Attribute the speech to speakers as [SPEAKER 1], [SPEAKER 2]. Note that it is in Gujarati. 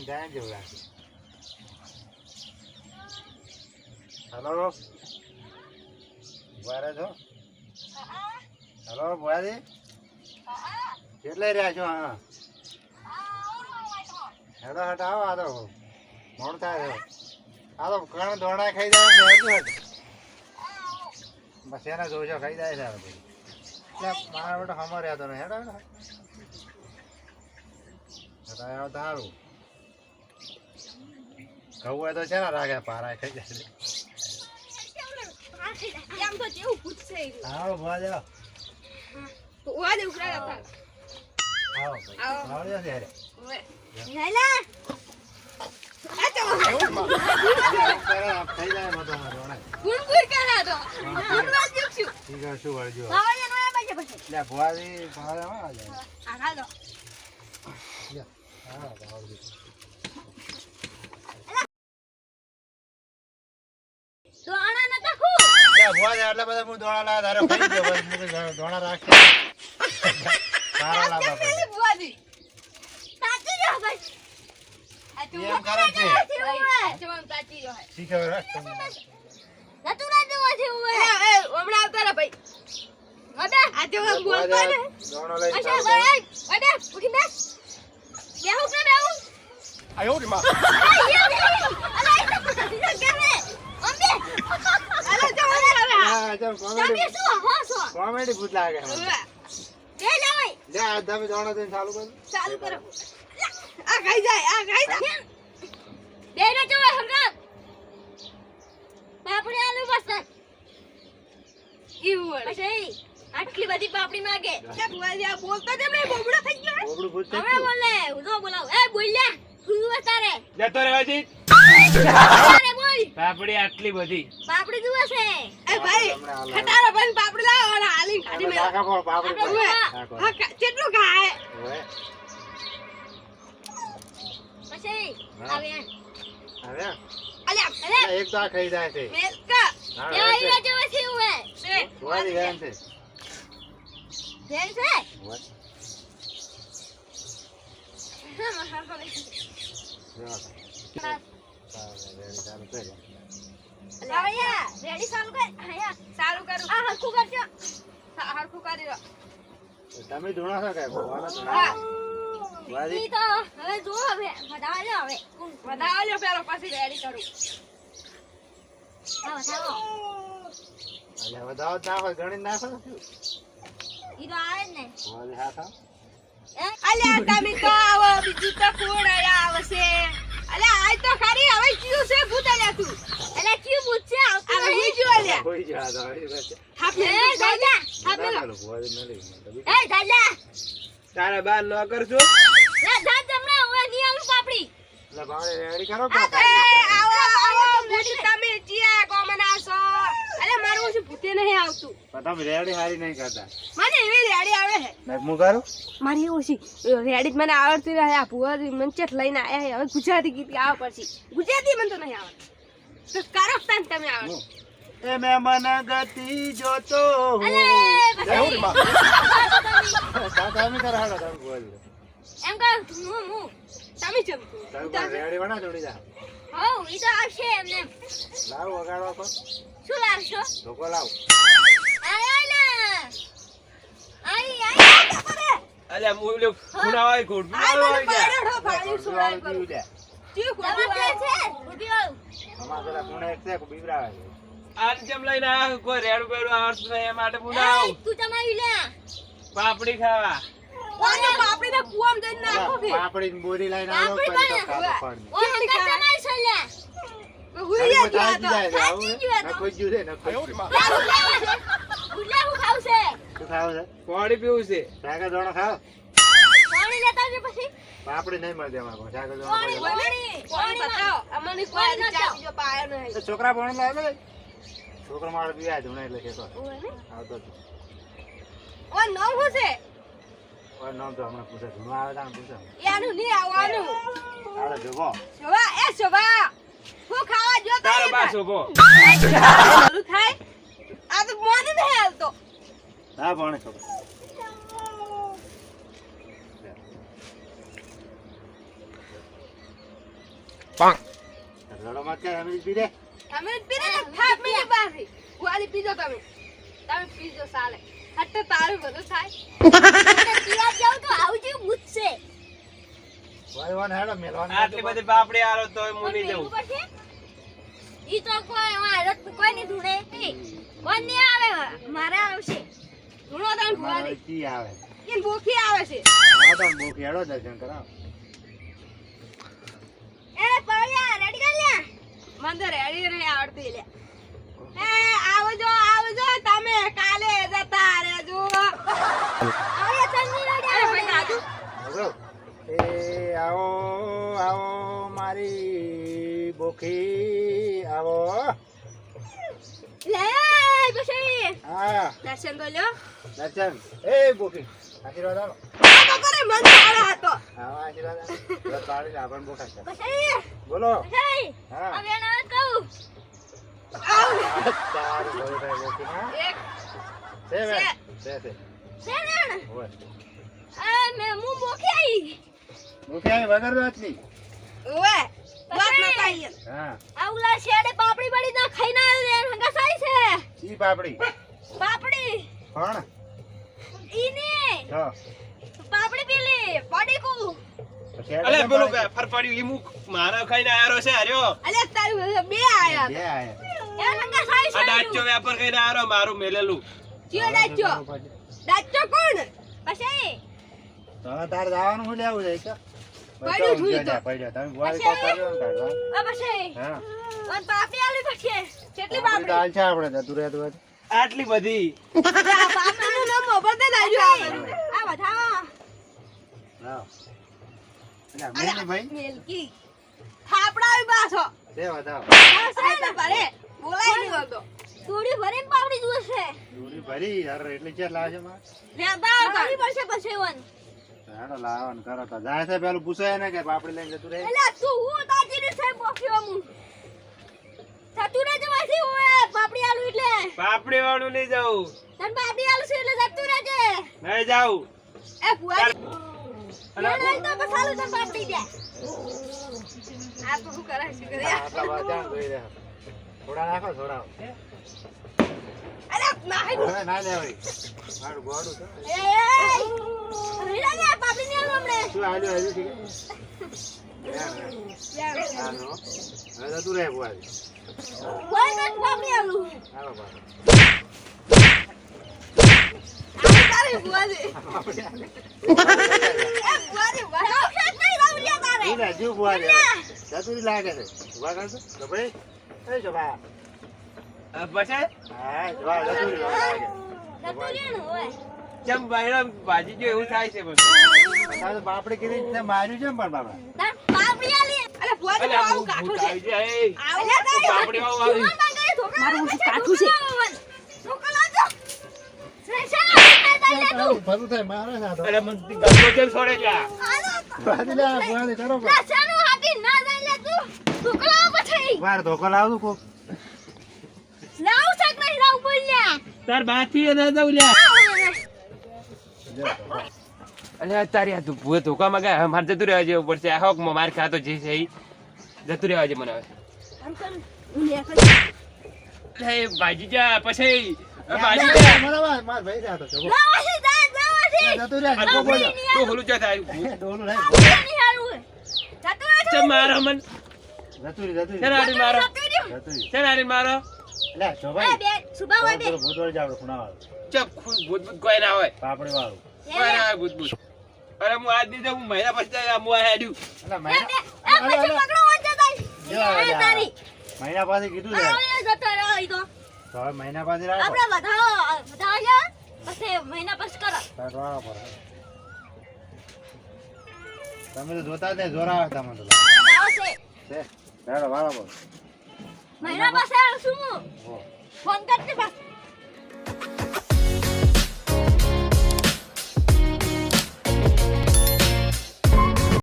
[SPEAKER 1] ને જેવું લાગે હલો ઊભા છો હલો ભુવાજી કેટલે રહ્યા છો હા હેડો હટ આવો આ તો મોડું થાય આ તો કણ દોણા ખાઈ જાય બસ એને જોજો ખાઈ જાય છે એટલે મારા બેટો હમો રહેતો નહીં હેડો હેડો હટાય આવો સારું તો છે ને રાખે પારા ખાઈ જાય
[SPEAKER 2] એમ તો કેવું પૂછશે.
[SPEAKER 1] આવો ભુવાજી
[SPEAKER 2] તો ઉવા દે ઉકળા પાર
[SPEAKER 1] આવો
[SPEAKER 2] આવો.
[SPEAKER 1] છે
[SPEAKER 2] લેલા. આ તો
[SPEAKER 1] ખાઈ જાય બધો દોણા
[SPEAKER 2] ગુણગુણ કરે તો. ગુણવા જ છું.
[SPEAKER 1] ઠીક છે શું વળજો
[SPEAKER 2] ખાવા જવાનું એ બાજુ પછી.
[SPEAKER 1] એટલે ભુવાજી ભાવે આવા
[SPEAKER 2] આ ખાધો.
[SPEAKER 1] લ્યો, હા, તો આવડજો.
[SPEAKER 2] તો આના નતા ખુ.
[SPEAKER 1] એટલે બધા હું દોણા લાવ્યા તારે ખાઈ ગયો બસ મેં કીધું દોણા રાખશે સારા પડે
[SPEAKER 2] પેલી બુઆજી. સાચી જો ભાઈ. આ તો
[SPEAKER 1] એમ કરે છે.
[SPEAKER 2] જવાન સાચી જો હે.
[SPEAKER 1] શીખે રાખ.
[SPEAKER 2] નતું ના જોવા જેવું હોય. એ, એ, હમણાં આવતા રહે ભાઈ. અબે, આ ને.
[SPEAKER 1] દોણો લઈ
[SPEAKER 2] અચ્છા. ભાઈ, અબે, ઉઠી બેસ. બેહું કે બેહું?
[SPEAKER 1] આયો રે માં.
[SPEAKER 2] અલા,
[SPEAKER 1] કોમેડી
[SPEAKER 2] શું હો છો?
[SPEAKER 1] કોમેડી ભૂત લાગે.
[SPEAKER 2] બે જવાય.
[SPEAKER 1] લે આ તમે દોણો દઈને ચાલુ કરો
[SPEAKER 2] ચાલુ કરો. આ ખાઈ જાય, આ ખાઈ જાય. બે ને જોવે હમણાં. પાપડી આલુ બસ. ઈ પછી આટલી બધી પાપડી માંગે. કે બુઆજી આ બોલતો જ નહીં, બોબડો થઈ ગયો.
[SPEAKER 1] બોબડું ભૂત થઈ
[SPEAKER 2] હવે બોલે, હું તો એ બોલ્યા. હું તારે.
[SPEAKER 3] જતો રહેવાજી
[SPEAKER 2] તારે બોલ.
[SPEAKER 3] પાપડી આટલી બધી.
[SPEAKER 2] પાપડી જુએ છે.
[SPEAKER 1] એ ભાઈ,
[SPEAKER 2] ખટારો ભાઈ પાપડી લાવો અને હાલી
[SPEAKER 1] મે કાકા પણ પાપડી.
[SPEAKER 2] હા, કેટલું ખાય? પછી
[SPEAKER 1] આવે
[SPEAKER 2] આવે
[SPEAKER 1] અલે
[SPEAKER 2] અલ્યા
[SPEAKER 1] એક તો આ ખાઈ જાય છે.
[SPEAKER 2] મેલકા
[SPEAKER 1] એ
[SPEAKER 2] ત્યાં
[SPEAKER 1] હવે
[SPEAKER 2] છે. ઉવે. છે.
[SPEAKER 1] ભુવાજી ગયા છે.
[SPEAKER 2] બેન છે.
[SPEAKER 1] ભુવા- જો. ચાલો,
[SPEAKER 2] લાવયા રેડી ચાલુ કર. અહીંયા. ચાલુ કરું. આ હરખું કરજો. હરખું કરી દો.
[SPEAKER 1] તમે ધૂણો છો કે ભગવાનનો ધૂણો?
[SPEAKER 2] ઈ તો હવે જો હવે વધાવા હવે. વધાવા લ્યો પેલો પછી રેડી કરું. હા વધાવો
[SPEAKER 1] અલ્યા, વધાવો જ ના હોય, ગણીને નાખો ને શું?
[SPEAKER 2] ઈ તો આવે ને.
[SPEAKER 1] ભુવાજી હા.
[SPEAKER 2] અલ્યા તમે તો આવો બીજું તો કોણ અલ્યા આજ તો ખરી હવે કયું છે ભૂત અલ્યા તું અલ્યા કયું ભૂત છે આવતું નહીં. જો અલ્યા
[SPEAKER 1] કોઈ જ હાથ આવે, એ વાત છે.
[SPEAKER 2] થાપે દાદા
[SPEAKER 1] ના.
[SPEAKER 2] એ દાદા.
[SPEAKER 3] તારા કરજો
[SPEAKER 2] ના જા તમને હવે ની આલું પાપડી.
[SPEAKER 1] ભાવડે રેડી કરો
[SPEAKER 2] આવો આવો તમે જીયા કોમના છો મારું શું ભૂતે નહીં આવતું
[SPEAKER 1] પણ રેડી હારી નહીં કરતા
[SPEAKER 2] મને એવી રેડી આવે છે
[SPEAKER 1] હું કરું
[SPEAKER 2] મારી એવું છે રેડી મને આવડતી રહે આ ભુવા મંચેટ લઈને આયા છે. હવે ગુજરાતી ગીત ગાવા પડશે ગુજરાતી મને તો નહીં આવડતું તો કરો તાન તમે
[SPEAKER 1] આવો. એ મે મન ગતિ જોતો હું.
[SPEAKER 2] અલે,
[SPEAKER 1] જય હો રે માં. કાકા એમ કરે હાલો, તમે ભુવાજી.
[SPEAKER 2] એમ કહો હું હું તમે ચમ
[SPEAKER 1] તમે રેડી વણા જોડી જા.
[SPEAKER 2] હો ઈ તો આવશે એમને.
[SPEAKER 1] લાવો વગાડવા કો.
[SPEAKER 2] શું લાવશો?
[SPEAKER 1] ધોકો લાવો.
[SPEAKER 2] આય ના. આઈ આઈ
[SPEAKER 3] અલ્યા ગયા.
[SPEAKER 2] છે? ઉડી આવ
[SPEAKER 1] અમારા બીવરાવે
[SPEAKER 3] આજ જેમ લઈને આવ્યો કોઈ રેડ બેડું આવડતું નહીં એ માટે હું ના આવું
[SPEAKER 2] તું તમારી લે.
[SPEAKER 3] પાપડી ખાવા.
[SPEAKER 2] ઓને પાપડી ને કુવામ નાખો
[SPEAKER 1] પેલા બોરી લઈને આવો,
[SPEAKER 2] પાપડી
[SPEAKER 1] તો
[SPEAKER 2] બને.
[SPEAKER 1] કાઢો પાડી.
[SPEAKER 2] છે લે
[SPEAKER 1] ખાલી બધા આજી જાય છે, આવું
[SPEAKER 2] આજી
[SPEAKER 1] હે?
[SPEAKER 2] ગયો તો.
[SPEAKER 1] જ જ્યું છે, નખો જ.
[SPEAKER 2] ગુલા હું ખાવશે
[SPEAKER 1] શું ખાવું છે?
[SPEAKER 3] પાણી પીવું છે
[SPEAKER 1] સાગર દોણો ખાઓ?
[SPEAKER 2] પાણી લેતા આવજો પછી
[SPEAKER 1] પાપડી નહીં અમારે પાસે. સાગર દોણો
[SPEAKER 2] પાણી. પાણી પાણી બતાવો અમને કોઈ પાયો નહીં
[SPEAKER 1] તો છોકરા પાણી લાવે લે. છોકરો મારો બી આ એટલે
[SPEAKER 2] ને
[SPEAKER 1] આવતો
[SPEAKER 2] ઓ શું છે
[SPEAKER 1] ઓય નામ તો હમણાં પૂછે. ધૂણો આવે તાણે પૂછે.
[SPEAKER 2] એનું નહીં આવવાનું
[SPEAKER 1] હાલો, જોવો.
[SPEAKER 2] શોભા એ શોભા હું ખાવા જો તો
[SPEAKER 3] તારો બા શોભો
[SPEAKER 2] ચાલુ થાય આ તો મોને નહીં હાલતો
[SPEAKER 1] હા, ભણે છોકરો. લડો મત કર અમે પી દે
[SPEAKER 2] તમે જ પીને તો થાક વાલી પીજો તમે તમે પીજો સાલે હટ્ટ તારું બધું થાય. પીવા જાવ તો આવજો પૂછશે
[SPEAKER 1] ભાઈ હેડો મેલવાન
[SPEAKER 3] આટલી બધી પાપડી આલો તોય હું નહીં જઉં
[SPEAKER 2] ઈ તો કોઈ મારો કોઈ નહીં ધૂણે. કોઈ નહીં આવે? મારે આવશે. ધૂણો તાન ભુવાલી
[SPEAKER 1] કી આવે?
[SPEAKER 2] ઈન ભૂખી આવે છે.
[SPEAKER 1] આ તો બુક હેડો દર્શન કરાવ.
[SPEAKER 2] એ પવલિયા રેડી કર લે? મને રેડી નહીં આવડતી લે. એ આવજો આવજો તમે કાલે જતા રહેજો અરે ચંદી રેડી અરે ભાઈ દાદુ
[SPEAKER 1] બરો એ આવો આવો મારી બોખી આવો.
[SPEAKER 2] લે પછી
[SPEAKER 1] હા.
[SPEAKER 2] દર્શન લ્યો.
[SPEAKER 1] દર્શન. એ બોખી આશીર્વાદ આવો
[SPEAKER 2] તો કરે મન સારા હતો.
[SPEAKER 1] આવો આશીર્વાદ આવો બસ પાડી બોખા છે. બોલો.
[SPEAKER 2] પછી
[SPEAKER 1] હા.
[SPEAKER 2] હવે ના કહું. આવ
[SPEAKER 1] તારી બોલી બોખી હા.
[SPEAKER 2] એક.
[SPEAKER 1] છે
[SPEAKER 2] છે.
[SPEAKER 1] બે છે
[SPEAKER 2] આ મે હું બોખી આવી
[SPEAKER 1] બોખી આવી વગર વાતની
[SPEAKER 2] ઓએ વાત ના કાઈ
[SPEAKER 1] હા.
[SPEAKER 2] આવલા શેડે પાપડી બડી ના ખાઈ ના આવે હંગા સાઈ છે.
[SPEAKER 1] ઈ પાપડી.
[SPEAKER 2] પાપડી?
[SPEAKER 1] પણ?
[SPEAKER 2] ઈને?
[SPEAKER 1] જો
[SPEAKER 2] પાપડી પેલી પડીકુ.
[SPEAKER 1] પછી
[SPEAKER 3] અલે
[SPEAKER 1] હેડો
[SPEAKER 3] ફરફાડ્યું ઈ મુક મારા ખાઈને આરો છે હાર્યો?
[SPEAKER 2] અલે તારી બે આયા.
[SPEAKER 1] બે આયા.
[SPEAKER 2] એ હંગા સાઈ
[SPEAKER 3] આ
[SPEAKER 2] છે
[SPEAKER 3] ડાચો વેપાર કરીને આરો મારું મેલેલું.
[SPEAKER 2] ચિયો દાચો દાચો કોણ? પછી
[SPEAKER 1] હવે તાર જવાનું હું લેવું જાય કે?
[SPEAKER 2] પડ્યું છું તો.
[SPEAKER 1] પડ્યો. તમે બોલ કો કર્યો ને કાઢવા
[SPEAKER 2] આ પછી
[SPEAKER 1] હા.
[SPEAKER 2] અન પાપી આલી પછી કેટલી બાપડી.
[SPEAKER 1] દાલ છે આપણે જતું હોય તો.
[SPEAKER 3] આટલી બધી.
[SPEAKER 2] આ પાપડીનું નામ મોબર દે દાજો આ
[SPEAKER 1] વધાવા ભાઈ?
[SPEAKER 2] મેલકી. થાપડા આવી પાછો
[SPEAKER 1] છે વધાવો.
[SPEAKER 2] બોલાય નહીં બોલતો ભરી પાવડી પાપડી જોશે.
[SPEAKER 1] દૂરી ભરી અરે એટલી છે લાવશે મારે
[SPEAKER 2] વેદા કરી પડશે પછી વન.
[SPEAKER 1] હેડો લાવન ને કરો તો. જાય છે પેલું પૂછો એને કે બાપડી લઈને જતું રહે?
[SPEAKER 2] એટલે તું હું તાજી ને સાહેબ બોખ્યો હું થતું રહેજે જવાથી હું પાપડી આલું એટલે.
[SPEAKER 3] બાપડી વાળું નહીં જવું
[SPEAKER 2] તન બાપડી આલું છે એટલે જતું રહેજે.
[SPEAKER 3] નહીં જાઉં.
[SPEAKER 2] એ ભુવા.
[SPEAKER 3] અલા,
[SPEAKER 2] લઈ તો બસાલું તન પાપડી દે. આ તો શું કરે છે કરે
[SPEAKER 1] જોઈ રહ્યા થોડા નાખો થોડા.
[SPEAKER 2] અરે નાહી
[SPEAKER 1] હવે ના લેવાય. મારું ગોડું છે.
[SPEAKER 2] એ રીડા ને પાપી ને હમણે.
[SPEAKER 1] શું આલ્યું આલ્યું ઠીક હવે જતું રહે
[SPEAKER 2] કોઈ ને આલુ
[SPEAKER 1] હાલો બાપા. જતું લાગે છે ઊભા કરજો તો ભાઈ એ જો
[SPEAKER 3] પછી?
[SPEAKER 1] હા જવા
[SPEAKER 2] હોય.
[SPEAKER 3] ચમ ભાજી જો એવું થાય છે બધું?
[SPEAKER 1] બાપડે કીધી રીતે માર્યું છે ને પણ બાપા
[SPEAKER 3] છોડે
[SPEAKER 1] વાર ધોકો લાવતું કોક.
[SPEAKER 2] લાવ શાક નહીં લાવ બોલ્યા
[SPEAKER 3] તાર બાથી એ ના દઉં લ્યા
[SPEAKER 1] ધોકો.
[SPEAKER 3] અલ્યા તારી આ તું ભૂએ ધોકામાં ગયા મારે જતું રહેવા જેવું પડશે. આ હોક માર ખાતો જે છે ઈ. જતું રહેવા જે મને હવે. ભાજી જા પછી. ભાજી જા.
[SPEAKER 1] મારા વા- ભાઈ જાતો છે. રહે,
[SPEAKER 3] આ
[SPEAKER 1] ધોકો બોલ્યો.
[SPEAKER 3] તું હોલું ચા થાય
[SPEAKER 1] ડોલું રહે.
[SPEAKER 2] જતું રહે
[SPEAKER 3] ચમ મન
[SPEAKER 1] જતું
[SPEAKER 3] છે
[SPEAKER 1] રહે.
[SPEAKER 3] મારો? રતુરી. નાડી મારો?
[SPEAKER 1] એટલે જો
[SPEAKER 2] એ બે સુબા હોય બે.
[SPEAKER 1] ભૂતવાળી જાવડું ખૂણાવાળું.
[SPEAKER 3] ચપ ખુ- ભૂત ભૂત કોઈ ના હોય.
[SPEAKER 1] પાપડી વાળું
[SPEAKER 3] કોઈ ના હોય ભૂત ભૂત અરે હું આજ દીધો હું મહિના પછી આ હેડ્યું.
[SPEAKER 1] એટલે મહિના
[SPEAKER 2] પકડો
[SPEAKER 1] મહિના પાસે કીધું છે.
[SPEAKER 2] આવલે જતો રહ્યો ઈ તો.
[SPEAKER 1] તો હવે મહિના પાસે રાખો
[SPEAKER 2] આપણે વધાવો વધાવો પછી મહિના પછી કરો.
[SPEAKER 1] તાર વાળો તમે તો જોતા જ નહીં જોરા આવે તમે તો. હેડો, વાળો પર
[SPEAKER 2] મહિના પછી શું. ફોન કરતી બસ